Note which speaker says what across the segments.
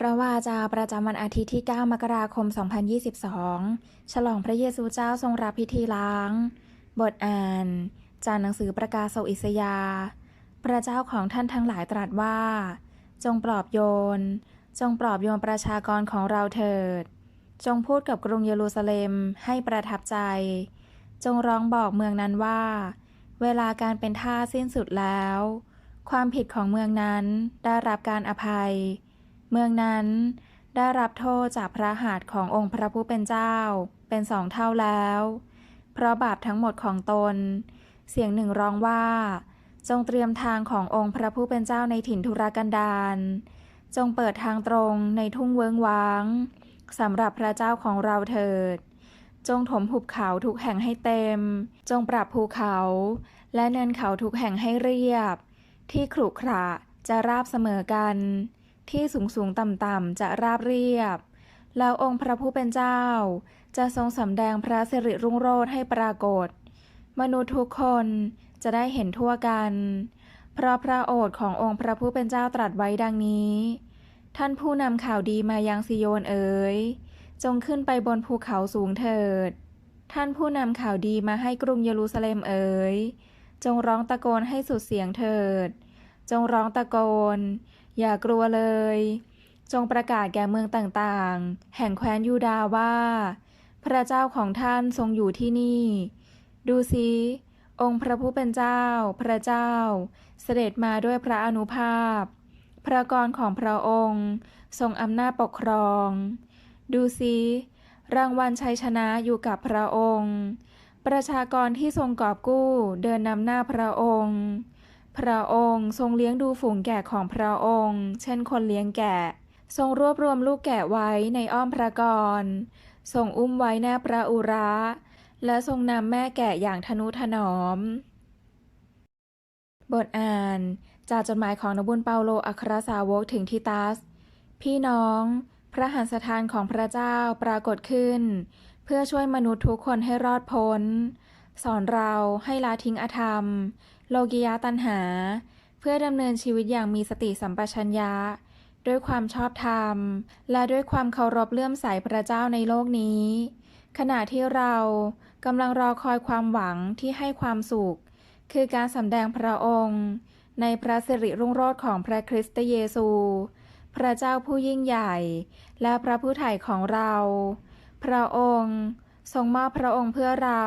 Speaker 1: พระวาจาประจำวันอาทิตย์ที่ 9 มกราคม 2022 ฉลองพระเยซูเจ้าทรงรับพิธีล้าง บทอ่าน จากหนังสือประกาศโซอิสยา พระเจ้าของท่านทั้งหลายตรัสว่า จงปลอบโยน จงปลอบโยนประชากรของเราเถิด จงพูดกับกรุงเยรูซาเล็มให้ประทับใจ จงร้องบอกเมืองนั้นว่า เวลาการเป็นท่าสิ้นสุดแล้ว ความผิดของเมืองนั้นได้รับการอภัย เมืองนั้นได้รับโทษจากพระหัตถ์ขององค์พระผู้เป็นเจ้าเป็นสองเท่าแล้ว เพราะบาปทั้งหมดของตน เสียงหนึ่งร้องว่า จงเตรียมทางขององค์พระผู้เป็นเจ้าในถิ่นทุรกันดารจงเปิดทางตรงในทุ่งเวิ้งว้างสำหรับพระเจ้าของเราเถิด จงถมหุบเขาทุกแห่งให้เต็ม จงปรับภูเขา และเนินเขาทุกแห่งให้เรียบ ที่ขรุขระจะราบเสมอกัน ที่สูงสูงต่ำต่ำจะราบเรียบ แล้วองค์พระผู้เป็นเจ้า จะทรงสำแดงพระสิริรุ่งโรจน์ให้ปรากฏ มนุษย์ทุกคนจะได้เห็นทั่วกัน เพราะพระโอษฐ์ขององค์พระผู้เป็นเจ้าตรัสไว้ดังนี้ ท่านผู้นำข่าวดีมายังซิโยนเอ๋ยจงขึ้นไปบนภูเขาสูงเถิด ท่านผู้นำข่าวดีมาให้กรุงเยรูซาเล็มเอ๋ยจงร้องตะโกนให้สุดเสียงเถิด จงร้องตะโกน อย่ากลัวเลย จงประกาศแก่เมืองต่างๆ แห่งแคว้นยูดาห์ว่า พระเจ้าของท่านทรงอยู่ที่นี่ ดูสิองค์พระผู้เป็นเจ้า พระเจ้า เสด็จมาด้วยพระอนุภาพ พระกรของพระองค์ ทรงอำนาจปกครอง ดูสิรางวัลชัยชนะอยู่กับพระองค์ ประชากรที่ทรงกอบกู้เดินนำหน้าพระองค์ พระองค์ทรงเลี้ยงดูฝูงแกะของพระองค์ เช่นคนเลี้ยงแกะ ทรงรวบรวมลูกแกะไว้ในอ้อมพระกร ทรงอุ้มไว้แนบพระอุระ และทรงนำแม่แกะอย่างทนุถนอม บทอ่านจากจดหมายของนบุญเปาโลอัครสาวกถึงทิตัส พี่น้อง พระหันสถานของพระเจ้าปรากฏขึ้น เพื่อช่วยมนุษย์ทุกคนให้รอดพ้น สอนเราให้ละทิ้งอธรรม โลกิยะตัณหา เพื่อดำเนินชีวิตอย่างมีสติสัมปชัญญะ ด้วยความชอบธรรม และด้วยความเคารพเลื่อมใสพระเจ้าในโลกนี้ ขณะที่เรากำลังรอคอยความหวังที่ให้ความสุข คือการสำแดงพระองค์ ในพระสิริรุ่งโรจน์ของพระคริสต์เยซู พระเจ้าผู้ยิ่งใหญ่ และพระผู้ไถ่ของเรา พระองค์ ทรงมอบพระองค์เพื่อเรา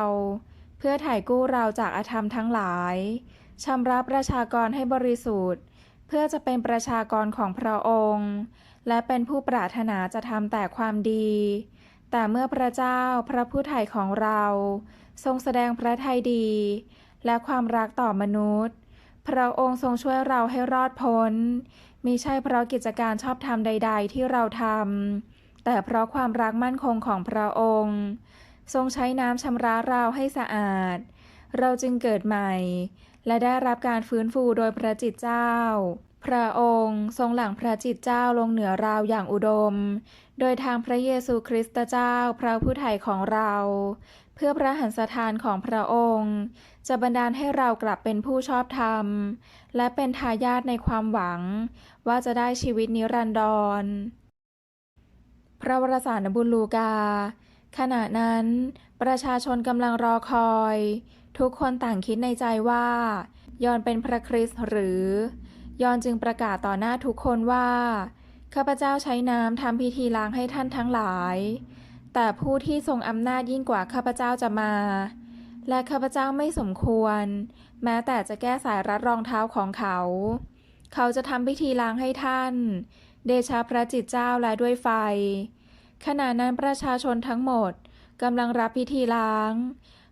Speaker 1: พื่อไถ่กู้เราจากอาธรรมทั้งหลายชำระประชากรให้บริสุทธิ์ เพื่อจะเป็นประชากรของพระองค์ และเป็นผู้ปรารถนาจะทำแต่ความดี แต่เมื่อพระเจ้าพระผู้ไถ่ของเรา ทรงแสดงพระทัยดี และความรักต่อมนุษย์ พระองค์ทรงช่วยเราให้รอดพ้นมิใช่เพราะกิจการชอบธรรมใด ๆ ที่เราทำแต่เพราะความรักมั่นคงของพระองค์ ทรงใช้น้ำชำระเราให้สะอาด เราจึงเกิดใหม่ และได้รับการฟื้นฟูโดยพระจิตเจ้า พระองค์ทรงหลั่งพระจิตเจ้าลงเหนือเราอย่างอุดม โดยทางพระเยซูคริสต์เจ้าพระผู้ไถ่ของเรา เพื่อพระหันสถานของพระองค์ จะบันดาลให้เรากลับเป็นผู้ชอบธรรม และเป็นทายาทในความหวัง ว่าจะได้ชีวิตนิรันดร พระวรสารบุญลูกา ขณะนั้น ประชาชนกำลังรอคอย ทุกคนต่างคิดในใจว่า ยอนเป็นพระคริสต์หรือ ยอนจึงประกาศต่อหน้าทุกคนว่า ข้าพเจ้าใช้น้ำทำพิธีล้างให้ท่านทั้งหลาย แต่ผู้ที่ทรงอำนาจยิ่งกว่าข้าพเจ้าจะมา และข้าพเจ้าไม่สมควร แม้แต่จะแก้สายรัดรองเท้าของเขา เขาจะทำพิธีล้างให้ท่าน เดชะพระจิตเจ้าและด้วยไฟ ขณะนั้นประชาชนทั้งหมดกำลังรับพิธีล้าง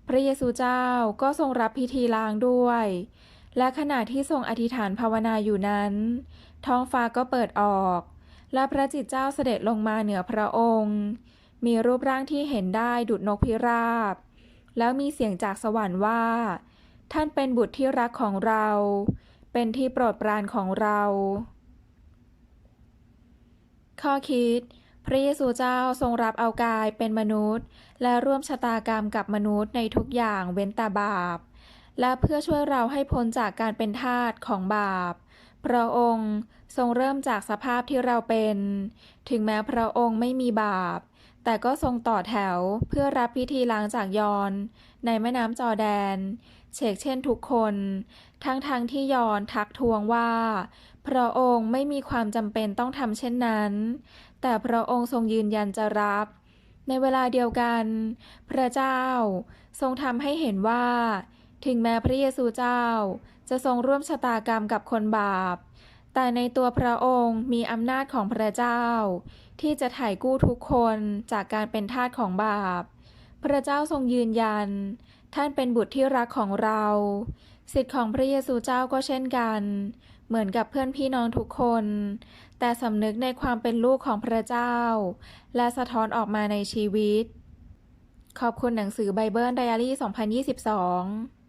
Speaker 1: พระเยซูเจ้าก็ทรงรับพิธีล้างด้วย และขณะที่ทรงอธิษฐานภาวนาอยู่นั้น ท้องฟ้าก็เปิดออก และพระจิตเจ้าเสด็จลงมาเหนือพระองค์ มีรูปร่างที่เห็นได้ดุจนกพิราบ แล้วมีเสียงจากสวรรค์ว่า ท่านเป็นบุตรที่รักของเรา เป็นที่โปรดปรานของเรา ข้อคิด พระเยซูเจ้าทรงรับเอากายเป็นมนุษย์ และร่วมชะตากรรมกับมนุษย์ในทุกอย่างเว้นแต่บาป และเพื่อช่วยเราให้พ้นจากการเป็นทาสของบาป พระองค์ทรงเริ่มจากสภาพที่เราเป็น ถึงแม้พระองค์ไม่มีบาป แต่ก็ทรงต่อแถวเพื่อรับพิธีล้างจากยอน ในแม่น้ำจอแดน เชกเช่นทุกคน ทั้งๆทที่ยอนทักทวงว่า พระองค์ไม่มีความจำเป็นต้องทำเช่นนั้น แต่พระองค์ทรงยืนยันจะรับ ในเวลาเดียวกัน พระเจ้าทรงทำให้เห็นว่า ถึงแม้พระเยซูเจ้า จะทรงร่วมชะตากรรมกับคนบาป แต่ในตัวพระองค์มีอำนาจของพระเจ้า ที่จะไถ่กู้ทุกคนจากการเป็นทาสของบาป พระเจ้าทรงยืนยัน ท่านเป็นบุตรที่รักของเรา สิทธิ์ของพระเยซูเจ้าก็เช่นกัน เหมือนกับเพื่อนพี่น้องทุกคน แต่สำนึกในความเป็นลูกของพระเจ้า และสะท้อนออกมาในชีวิต ขอบคุณหนังสือไบเบิลไดอารี่ 2022